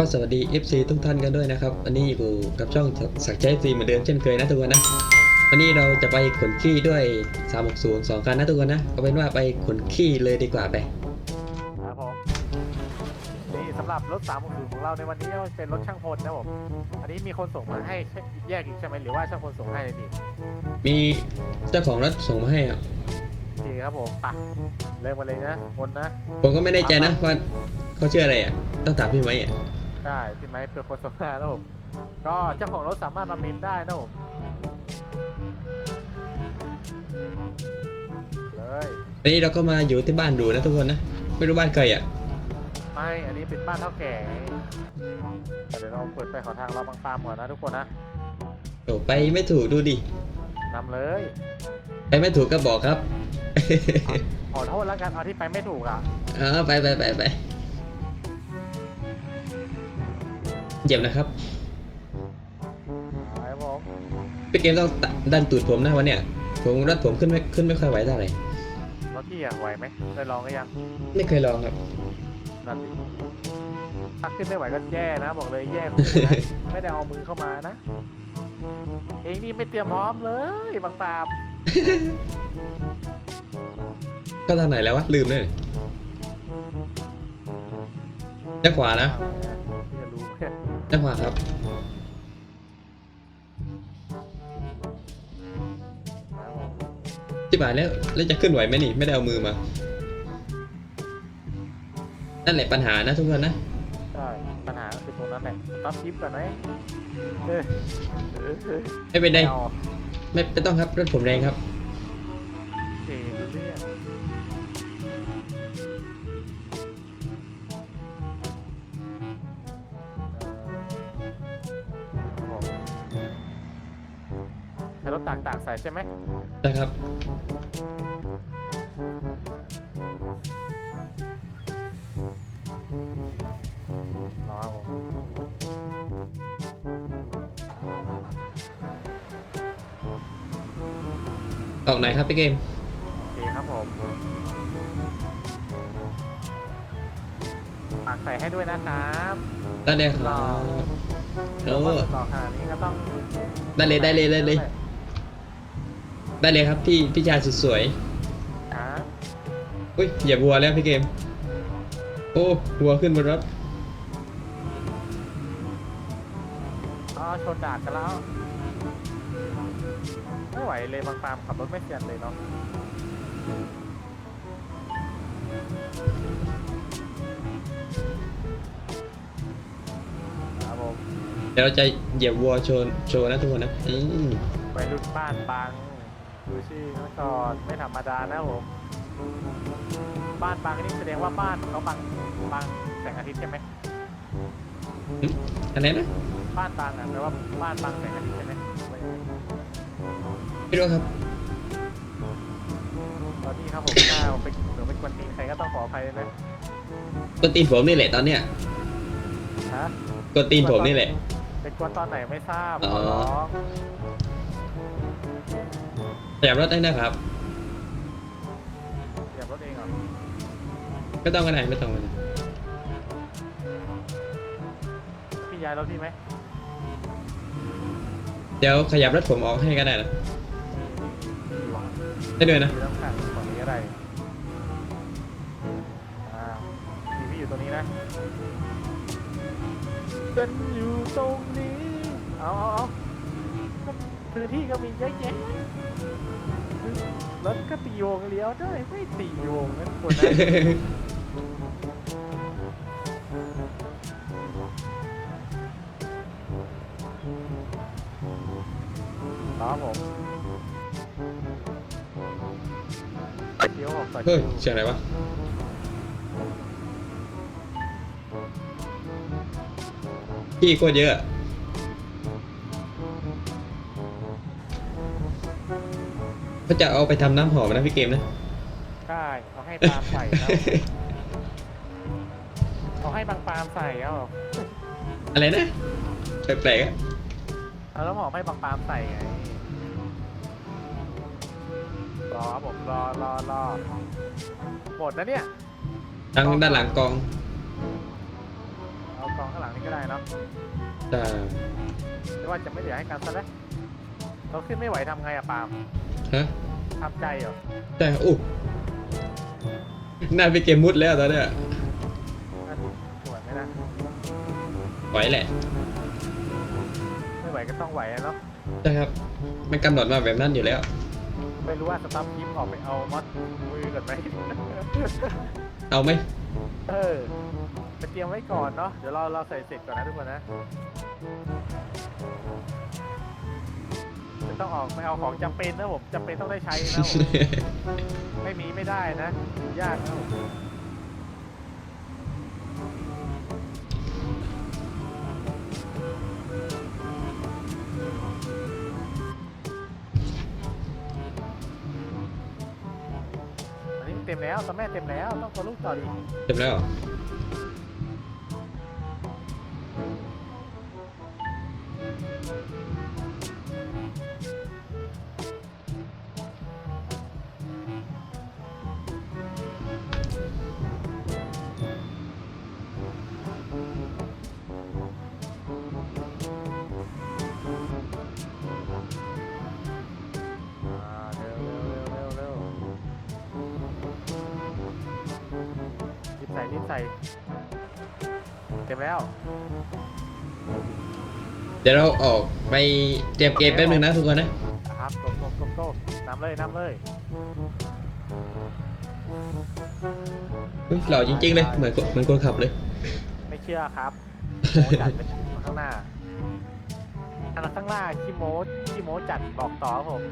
ก็สวัสดี FC ทุกท่านกันด้วยนะครับวันนี้อยู่กับช่องสักใจซีเหมือนเดิมเช่นเคยนะทุกคนนะวันนี้เราจะไปขนขี้ด้วย 360 2คันนะทุกคนนะเอาเป็นว่าไปขนขี้เลยดีกว่าไปครับผมนี่สำหรับรถ 3 6 0 ของเราในวันนี้ก็เป็นรถช่างพลนะผมอันนี้มีคนส่งมาให้แยกอีกใช่ไหมหรือว่าช่างพลส่งให้นี่มีเจ้าของรถส่งมาให้อะดีครับผมไปเริ่มมาเลยนะคนนะผมก็ไม่แน่ใจนะว่าเขาชื่ออะไรอะต้องถามพี่ไหมอะ ใช่พี่ไม้เป็นคนส่งมานะผมก็เจ้าของรถสามารถมาเมนได้นะผมเลยวันนี้เราก็มาอยู่ที่บ้านดูนะทุกคนนะ ไม่รู้บ้านใครอะ ไม่อันนี้เป็นบ้านเท่าแก่เดี๋ยวเราเปิดไปขอทางเราบางตามก่อนนะทุกคนนะโอ้ไปไม่ถูกดูดิ นำเลยไปไม่ถูกก็บอกครับ ขอโทษแล้วกันเอาที่ไปไม่ถูกอะ เออไปไปไปไป เจ็บนะครับไปครับผมพี่เกมต้องดันตูดผมนะวันเนี้ยผมรถผมขึ้นไม่ขึ้นไม่ค่อยไหวเท่าไหร่รถพี่อะไหวไหมได้ลองก็ยังไม่เคยลองครับนั่นดิถ้าขึ้นไม่ไหวก็แย่นะบอกเลยแย่คู่นะไม่ได้เอามือเข้ามานะ เองนี่ไม่เตรียมพร้อมเลยบางตามก็ทางไหนแล้ววะลืมเลยด้านขวานะ พี่จะรู้ไหม ด้านขวาครับครับผมที่บ่ายแล้ว แล้วจะขึ้นไหวไหมนี่ ไม่ได้เอามือมา นั่นแหละปัญหานะทุกคนนะ ใช่ ปัญหาก็คือตรงนั้นแหละตัดคลิปก่อนไหมเออเออเออไม่เป็นไร เอาไม่ไม่ต้องครับรถผมแรงครับ โอเครู้เรื่อง ช้รถตากตากๆใส่ใช่ไหมนะครับ รอครับผมออกไหนครับพี่เกม โอเคครับผมฝากใส่ให้ด้วยนะครับได้เลยครับ รอโอ้แล้วก็ต่อขนาดนี้ก็ต้องได้เลยได้เลยได้เลย ได้เลยครับพี่พี่ชายสุดสวยครับอุ้ยเหยียบวัวแล้วพี่เกม โอ้วัวขึ้นบนรถอ๋อชนดากกันแล้วไม่ไหวเลยบางปามขับรถไม่เซียนเลยเนาะครับผมเดี๋ยวเราจะเหยียบวัวโชว์โชว์นะทุกคนนะอืม ไปรุ่นบ้านบาง ดูชื่อเขาก่อนไม่ธรรมดานะผมบ้านบางนี่แสดงว่าบ้านเขาบางบางแสงอาทิตย์ใช่ไหมอะไรนะบ้านบางอะแปลว่าบ้านบางแสงอาทิตย์ใช่ไหมว่ายังไงไม่รู้ครับตอนนี้ครับผมถ้าผมเป็นหรือเป็นคนตีนใครก็ต้องขออภัยเลยนะกดตีนผมนี่แหละตอนเนี้ยฮะกดตีนผมนี่แหละ เป็นกวนตอนไหนไม่ทราบอ๋ขออร้อง ขยับรถได้นะครับ เหยียบรถเองเหรอไม่ต้องก็ได้ไม่ต้องก็ได้พี่ย้ายรถพี่ไหมเดี๋ยวขยับรถผมออกให้ก็ได้นะได้ด้วยนะอยู่น้ำขังฝั่งนี้อะไรอ่าพี่พี่อยู่ตรงนี้นะฉันอยู่ตรงนี้ เอาเอาเอาก็พื้นที่ก็มีเยอะแยะ รถก็ตีวงเลี้ยวได้ไม่ตีวงนั่นคนนะครับผมเที่ยวออกต่อเฮ้ยเสียงอะไรวะพี่โคตรเยอะ เขาจะเอาไปทำน้ำหอมนะพี่เกมนะ ใช่เอาให้ปาล์มใส่แล้วเอาให้บางปาล์มใส่เอาอะไรนะแปลกๆอะเอาแล้วหมอให้บางปาล์มใส่ไงรอครับผมรอรอรอหมดแล้วเนี่ยทางด้านหลังกองเอาเอากองข้างหลังนี่ก็ได้เนาะแต่แต่ว่าจะไม่เหลือให้กันซะแล้วเราขึ้นไม่ไหวทำไงอะปาล์ม ฮะทำใจเหรอ แต่อู้น่าไปเกมมุดแล้วตอนเนี้ยนั่นสวยไหมนะ ไหวแหละไม่ไหวก็ต้องไหวอะเนาะ ใช่ครับมันกำหนดมาแบบนั้นอยู่แล้ว ไม่รู้ว่าสตัฟทีมออกไปเอามอดมือก่อนไหม เอาไหมเออไปเตรียมไว้ก่อนเนาะ เดี๋ยวเราเราใส่เสร็จก่อนนะทุกคนนะ จะต้องออกไปเอาของจำเป็นนะผมจำเป็นต้องได้ใช้นะผมไม่มีไม่ได้นะ ยากนะผมอันนี้เต็มแล้วตอนแม่เต็มแล้วต้องกดลูกต่อดีกเต็มแล้วเหรออ่ ใส่รีบใส่เต็มแล้วเดี๋ยวเราออกไปเตรียมเกมแป๊บนึงนะทุกคนนะ นะครับตบตบตบตบน้ำเลยน้ำเลยอุ๊ยหล่อจริงๆเลย เหมือนคนเหมือนคนขับเลย ไม่เชื่อครับโมจัดไปข้างหน้าอันข้างหน้าขี้โมขี้โมจัดบอกต่อครับผม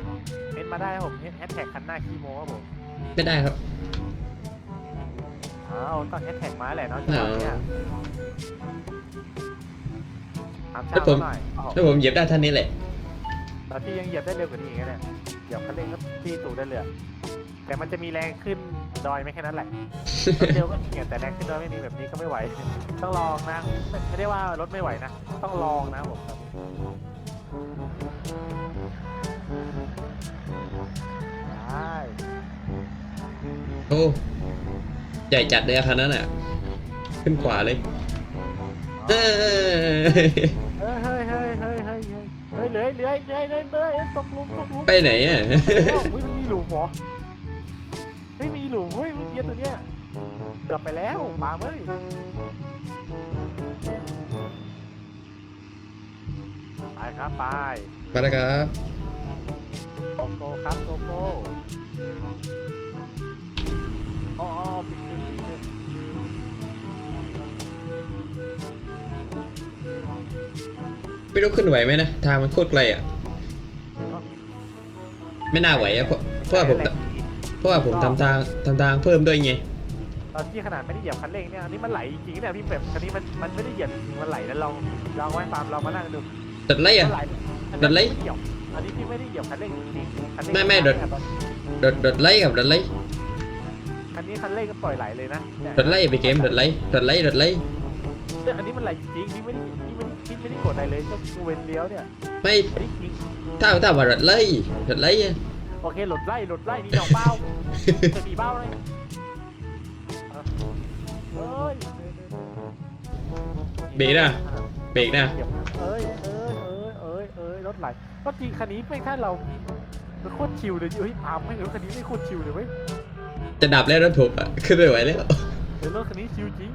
เม้นมาได้ครับผมแฮชแท็กคันหน้าขี้โมครับผม ไม่ได้ครับ อ้าวต้องแฮชแท็กมาแหละเนาะจังหวะเนี้ยถามแล้ช่าวงผมหน่อยอ้าวถ้าผมเหยียบได้ท่านนี้แหละ แล้วที่ยังเหยียบได้เร็วกว่านี้อีกนะเนี่ยเหยียบคันเร่งก็ที่ตูดได้เลยอะแต่มันจะมีแรงขึ้นดอยไม่แค่นั้นแหละรถเร็วก็มีอะแต่แรงขึ้นดอยไม่มีแบบนี้ก็ไม่ไหว ต้องลองนะไม่ไม่ได้ว่ารถไม่ไหวนะต้องลองนะผมใช่โอ้ ใหญ่จัดเลยอะคันนั้นอะ ขึ้นขวาเลยเออเฮ้ยเฮ้ยเฮ้ยเฮ้ยเฮ้ยเฮ้ยเฮ้ยเลื้อยเลื้อยเลื้อยเลื้อยเลื้อยตกหลุมตกหลุมไปไหนอะ เอ้าเฮ้ยมันมีหลุมเหรอไม่มีหลุมเฮ้ยเมันเยียตัวเนี้ยเกือบไปแล้วปาล์มเฮ้ยไปครับไปมาแล้วครับ โกโก้ครับโกโก้ อ๋ออ๋อปิดปิดปิดปิดไม่รู้ขึ้นไหวไหมนะทางมันโคตรไกลอะ ไม่น่าไหวอะเพราะเพราะว่าผมแรงดีเพราะว่าผมทำทางทำทางเพิ่มด้วยไงตอนที่ขนาดไม่ได้เหยียบคันเร่งเนี่ยอันนี้มันไหลจริงๆเนี่ยพี่แบบคันนี้มันมันไม่ได้เหยียบจริงๆมันไหลแล้วลองลองไว้ตามเรามานั่งดูตัดไรอะ มันไหลอันดันี้นไหลไม่ได้เหยียบอันนี้พี่ไม่ได้เหยียบคันเร่งจริงๆคันเร่งไม่ไม่คันโดดเร่งอะดดดดไรกับดดไรคั นนี้คันเร่งก็ปล่อยไหลเลยนะเนี่ยดดไรไปเกมดดไรดดไรดดไรเนี่ยอันนี้มันไหลจริงๆพี่ไม่ได้พี่ไม่ได้พี่ไม่ได้กดอะไรเลยก็กูเว้นเลี้ยวเนี่ยไม่อันนี้จริงถ้าถ้าว่าดดไรดดไรอะโอเคหลดไล่หลดไล่นี่ดอกเบ้าจะมีเบ้าเลยเอ้ยเบรกนะเบรกนะเอ้ยเอ้ยเอ้ยเอ้ยเอ้ยรถไหลก็จริงคันนี้ไม่แค่เรามันโคตรชิวเลยเฮ้ยปาล์มไม่รู้คันนี้ไม่โคตรชิวเลยเว้ย จะดับแล้วรถผมอะขึ้นไม่ไหวแล้วเดี๋ยวรถคันนี้ชิวจริง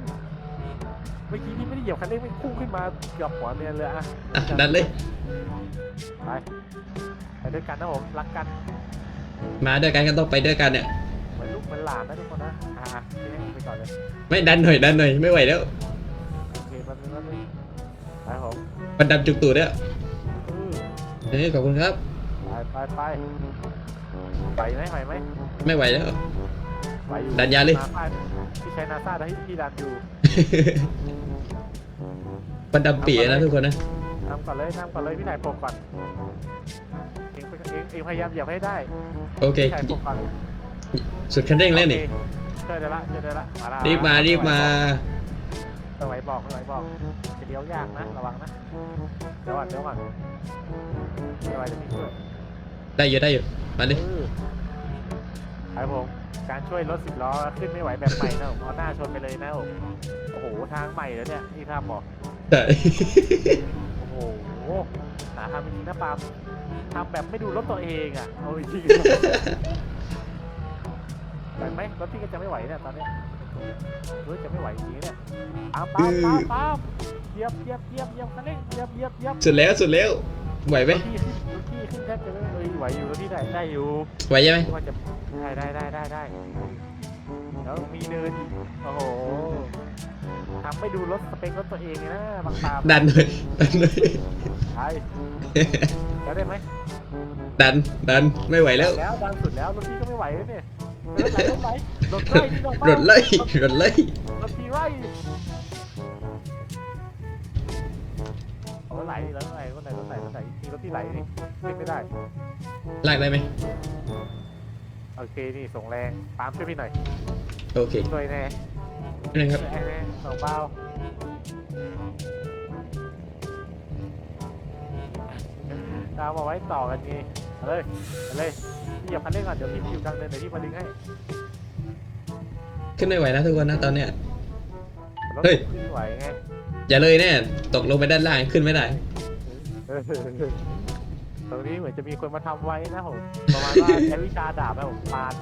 เมื่อกี้นี่ไม่ได้เหยียบคันเร่งไม่พุ่งขึ้นมาเกือบหัวเนียนเลยอะอะดันเลย ไปไปด้วยกันนะผมรักกันมาด้วยกันก็ต้องไปด้วยกันเนี่ย เหมือนลูกเหมือนหลานนะทุกคนนะอ่าพี่ให้ไปก่อนเลยไม่ดันหน่อยดันหน่อยไม่ไหวแล้วโอเคแป๊บนึงแป๊บนึงไปผมมันดำจุกตูดแล้วอือเฮ้ยขอบคุณครับ ไปไปไปไหวไหมไหวไหมไม่ไหวแล้ว ไหวอยู่ดันยาเลยนาซาที่ใช้นาซาที่ที่ดันอยู่มันดำปีนะทุกคนนะ ทำก่อนเลยทำก่อนเลยพี่ถ่ายปกก่อนเองเองเองพยายามเหยียบให้ได้โอเค พี่ถ่ายปกก่อนสุดคันเร่งแล้วนี่ โอเคเจอเดี๋ยวละเจอเดี๋ยวละมาละรีบมารีบมาไม่ไหวบอกไม่ไหวบอกจะเลี้ยวยากนะระวังนะเดี๋ยวก่อนเดี๋ยวก่อนไม่ไหวจะพี่ช่วยได้อยู่ได้อยู่มาดิเออไปผม การช่วยรถสิบล้อขึ้นไม่ไหวแบบใหม่นะผมเอาหน้าชนไปเลยนะผมโอ้โหทางใหม่แล้วเนี่ยที่ทำบอกใช่โอ้โหหาทำจริงๆนะปาล์มทำแบบไม่ดูรถตัวเองอะเอาจริงๆไหวไหมรถพี่ก็จะไม่ไหวเนี่ยตอนเนี้ยรถจะไม่ไหวจริงๆเนี่ยปาล์มปาล์มปาล์มปาล์มเหยียบเหยียบเหยียบเหยียบคันเร่งเหยียบเหยียบเหยียบสุดแล้วสุดแล้วไหวไหม รถพี่ ขึ้นรถพี่ขึ้นแทบจะไม่เอ้ยไหวอยู่รถพี่ได้ได้อยู่ไหวใช่ไหมว่าจะได้ได้ได้ได้ได้แล้วมีเนินอีกโอ้โหทำไม่ดูรถสเปครถตัวเองเลยนะบางปาล์มดันหน่อยดันหน่อยใช่แล้วได้ไหมดันดันไม่ไหวแล้วแล้วดังสุดแล้วรถพี่ก็ไม่ไหวแล้วเนี่ยรถไหลรถไหลรถไล่ที่ลงรถไล่รถไล่รถพี่ไล่ รถไหลรถไหลรถไหลรถไหลรถไหลมีรถที่ไหลนี่ขึ้นไม่ได้ลากได้ไหมโอเคนี่ส่งแรงปาล์มช่วยพี่หน่อยโอเคช่วยแน่นี่ครับช่วยแน่สองเบาตามเอาไว้ต่อกันไงเอาเลยเอาเลยพี่อย่าพันเร่งก่อนเดี๋ยวพี่อยู่กลางเดินเดี๋ยวพี่มาดึงให้ขึ้นไม่ไหวนะทุกคนนะตอนเนี้ย รถเฮ้ย ขึ้นไหวไง อย่าเลยแน่ตกลงไปด้านล่างขึ้นไม่ได้เออตรงนี้เหมือนจะมีคนมาทำไว้นะผมประมาณว่าใช้วิชาดาบนะผมปาน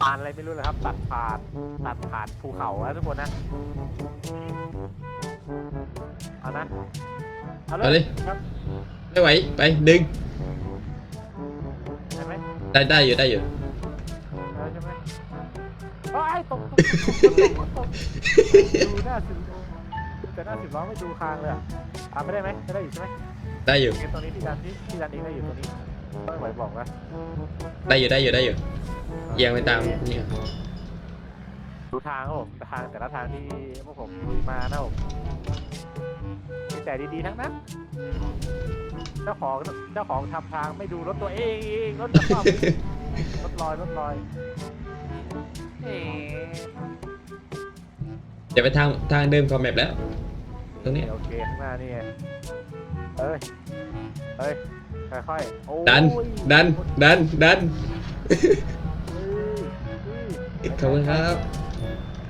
ปานอะไรไม่รู้เลยครับ ตัดผ่านตัดผ่านภูเขานะทุกคนนะเอานะเอาเอาเลยครับไม่ไหวไปดึงใช่ไหมได้ได้อยู่ได้อยู่ เอาใช่ไหมโอ้ยตกตกตกตกตกดูหน้าสิบ แต่หน้าสิบล้อไม่ดูคางเลยอะอะไม่ได้ไหมไม่ได้อยู่ใช่ไหมได้อยู่ งั้นตรงนี้พี่ดันที่พี่ดันเองได้อยู่ตรงนี้ไม่ไหวบอกนะได้อยู่ ได้อยู่ ได้อยู่ เอียงไปตามนี่ครับดูทางครับผมทางแต่ละทางที่พวกผมลุยมานะผมมีแต่ดีๆทั้งนั้นเจ้าของเจ้าของทำทางไม่ดูรถตัวเองเองรถจะความรถลอยรถลอยเอ๊ะจะไปทางทางเดิมของแมปแล้วต รงนี้ โอเคข้างหน้านี่ไงเอ้ยเอ้ยค่อยๆโอ้ยดัน ดัน ดัน ดันเอ้ยเอ้ยขอบคุณครับ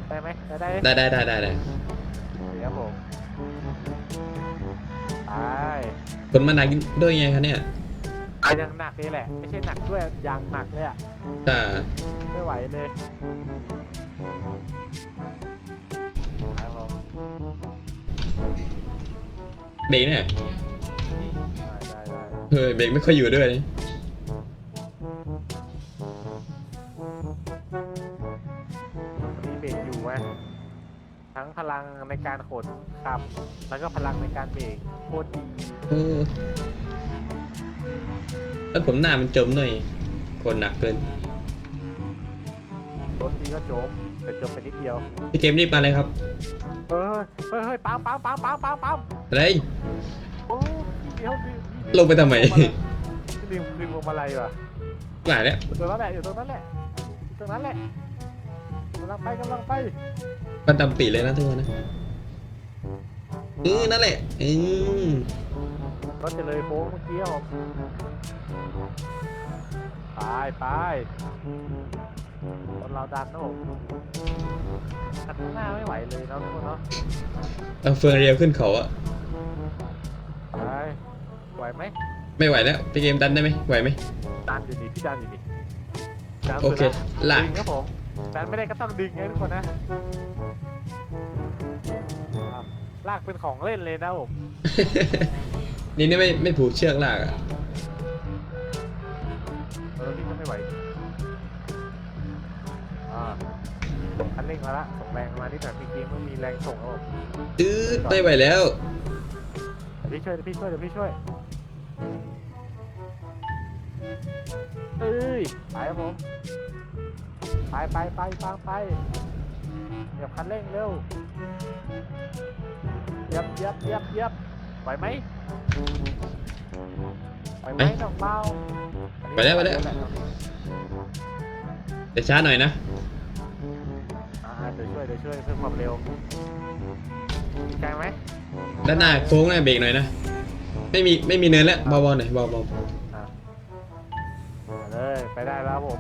ได้ไหมได้ได้ได้ได้ได้ได้ได้เดี๋ยวผมไปผลมาหนักด้วยไงคะเนี่ยไปยังหนักเลยแหละ ไม่ใช่หนักด้วยยางหนักเลยอะจ้าไม่ไหวเลย เบรกเนี่ยได้ได้ได้เฮ้ยเบรกไม่ค่อยอยู่ด้วยนะมีเบรกอยู่ไหมทั้งพลังในการขนขับ แล้วก็พลังในการเบรกโคตรดีโอ้แล้วผมหน้ามันจมหน่อยคนหนักเกิน รถดีก็จ มแต่จมไปนิดเดียว พี่เกมรีบมาเลยครับเฮ้ยเฮ้ยเฮ้ยปั๊มปั๊มปั๊มปั๊มปั๊มปั๊มอะไรโอ้ยเดี๋ยวดิลงไปทำไมลืมคืนพวงมาลัยว่ะหลายแล้วอยู่ตรงนั้นแหละอยู่ตรงนั้นแหละอยู่ตรงนั้นแหละกำลังไปกำลังไปมันดำปีเลยนะทุกคนนะเออนั่นแหละอืมรถจะเลยโค้งเมื่อกี้ครับผมไปไป รถเราดันนะผมคันข้างหน้าไม่ไหวเลยเนาะทุกคนเนาะเอาเฟืองเรียวขึ้นเขาอะไปไหวไหมไม่ไหวแล้วพี่เกมดันได้ไหมไหวไหม ดันอยู่นี่พี่ดันอยู่นี่ดันโอเคสุดละลากดึงครับผมดันไม่ได้ก็ต้องดึงไงทุกคนนะอะลากเป็นของเล่นเลยนะผมนี่นี่ไม่ไม่ผูกเชือกลากอะเออพี่ก็ไม่ไหวอ่า คันเร่งมาละส่งแรงมาที่แต่เมื่อกี้มันมีแรงส่งครับผมอืดไม่ไหวแล้วเดี๋ยวพี่ช่วยเดี๋ยวพี่ช่วยเดี๋ยวพี่ช่วยเอ้ยไปครับผมไปไปไปไปไปเหยียบคันเร่งเร็วเหยียบเหยียบเหยียบเหยียบไหวไหมไหวไหมไหมน้องเบาไปแล้วไปแล้ว แต่ช้าหน่อยนะอ่า เดี๋ยวช่วยเดี๋ยวช่วยเพิ่มความเร็วมีใจไหมด้านหน้าโค้งนะเบรกหน่อยนะ ไม่มีไม่มีเนินแล้วเบาๆหน่อยเบาอะมาเลยไปได้แล้วครับผม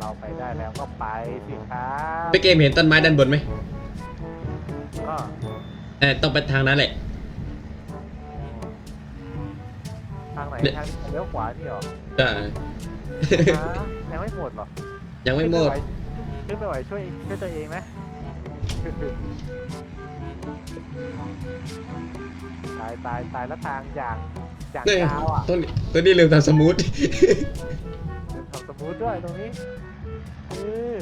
เราไปได้แล้วก็ไปสิครับไปเกมเห็นต้นไม้ด้านบนไหมก็เออต้องไปทางนั้นแหละ ทางไหนเนี่ย ทางเลี้ยวขวานี่เหรอ จ้า ฮะยังไม่หมดเหรอ ยังไม่หมด ขึ้นไปไหวช่วยช่วยตัวเองไหมตายตายตายแล้วทางอย่างอย่างเนี่ยยาวอะต้นต้นนี้ลืมทำสมูท ทำสมูทด้วยตรงนี้เออ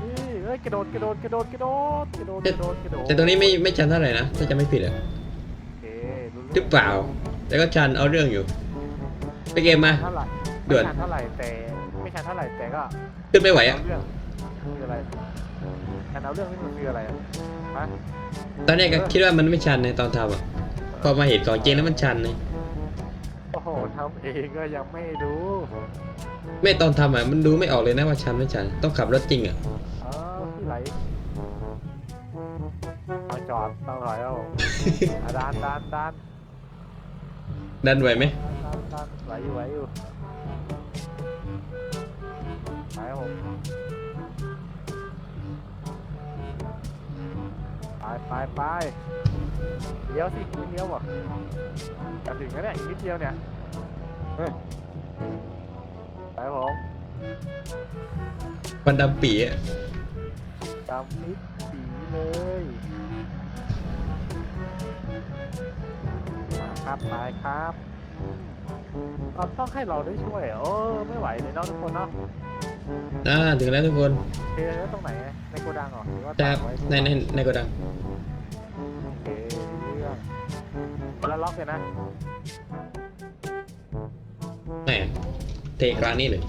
เออเอ้ยกระโดดกระโดดกระโดดกระโดดกระโดดกระโดดกระโดดแต่ตรงนี้ไม่ไม่ชันเท่าไหร่นะถ้าจะไม่ผิดอะโอเครู้หรือเปล่า แต่ก็ชันเอาเรื่องอยู่ ไปเกมมา เท่าไหร่ด่วน ไม่ชันเท่าไหร่แต่ไม่ ชันเท่าไหร่แต่ก็ขึ้นไม่ไหวเอาอะเรื่องคืออะไรชันเอาเรื่องนี่มันคืออะไรอะฮะตอนแรกก็คิดว่ามันไม่ชันในตอนทำอะพอมาเห็นของจริงแล้วมันชันเลยโอ้โหทำเองก็ยังไม่รู้ไม่ตอนทำอะมันดูไม่ออกเลยนะว่าชันไม่ชัน ต้องขับรถจริงอะเออพี่ไหลเอาจอดต้องถอยเอาอะดานดานดานดันไหวไหมดานดานไหวอยู่ไหวอยู่ ไปครับผมไปไปไปเลี้ยวสิไม่เลี้ยวบ่จะถึงแล้วเนี่ยอีกนิดเดียวเนี่ยเฮ้ยไปครับผมมันดำปีอะจำมิดสีเลยมาครับไปครับเราต้องให้เราได้ช่วยเหรอเออไม่ไหวเลยเนาะทุกคนเนาะ อ่าถึงแล้วทุกคนเทแล้วตรงไหนอะในโกดังเหรอหรือว่าจะตากไว้ในในในโกดังโอเคเรื่องแล้วล็อกเลยนะแหมเทกลางนี่เลย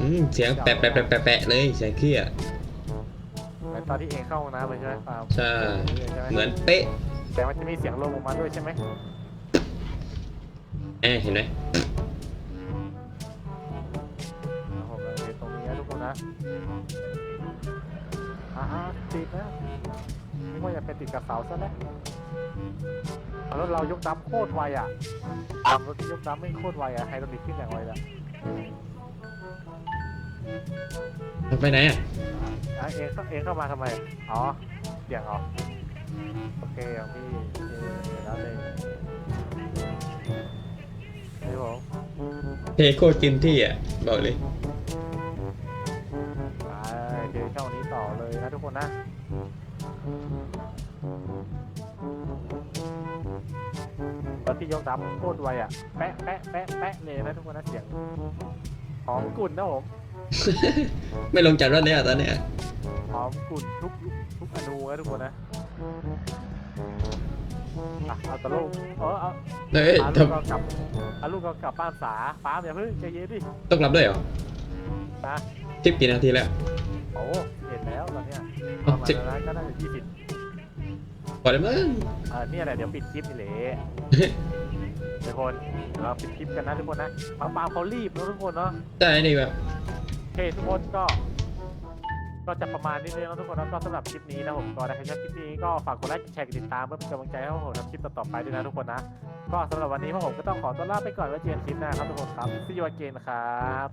อืมเสียงแปะแปะแปะแปะแปะเลยเสียงขี้อะเหมือนตอนที่เองเข้าห้องน้ำเลยใช่ไหมฟาร์มใช่ ใช่ไหมเหมือนเป๊ะแต่มันจะมีเสียงลมออกมาด้วยใช่ไหมแอบเห็นไหม นี้นะทุกคนนะอ่าติดนะไม่ว่าจะเป็นติดกับเสาซะแล้วเอารถเรายกดัมโคตรไวอะทำรถที่ยกดัมไม่โคตรไวอะไฮดรอลิกขึ้นอย่างไวเลยมันไปไหนอะอะเองเข้าเองเข้ามาทำไม อ๋อเสียงเหรอโอเคของพี่โอเคเดี๋ยวแล้วเลยนี่ผมเทโคตรกินที่อะ บอกเลย นะทุกคนนะ ตอนที่ยกดับโคตรไวอะ แปะแปะแปะแปะเลยนะทุกคนนะเสียงหอมกลุ่นนะผมไม่ลงจากรถเลยอะตอนเนี้ยหอมกลุ่นทุกทุกอนูนะทุกคนนะอะเอาตะลุกเออเอาเฮ้ยพาทลูกเรากลับพาลูกเรากลับบ้านสาป้าอย่าเพิ่งใจเย็นดิำต้องรับด้วยเหรอนะทิปกี่นาทีแล้ว โอ้เห็นแล้วต อนเนี้ยปอ๋อระมาณสิบนั้นก็น่าจะยี่สิบพอได้มั้งเออเนี่ยแหละเดี๋ยวปิดคลิปนี่แหละทุกคนเดี๋ยวเราปิดคลิปกันนะทุกคนนะปังปามเขารีบนะทุกคนเนาะได้นี่แบบ โอเคทุกคนก็ ก็จะประมาณนี้เลยนะทุกคนนะก็สำหรับคลิปนี้นะผมก็ได้ใครชอบคลิปนี้ก็ฝากกดไลค์กดแชร์กดติดตามเพื่อเป็นกำลังใจให้พวกผมทำคลิปต่อๆไปด้วยนะทุกคนนะ ก็สำหรับวันนี้พวกผมก็ต้องขอตัวลาไปก่อนไว้เจอกันคลิปหน้าครับทุกคนครับ see you again นะครับ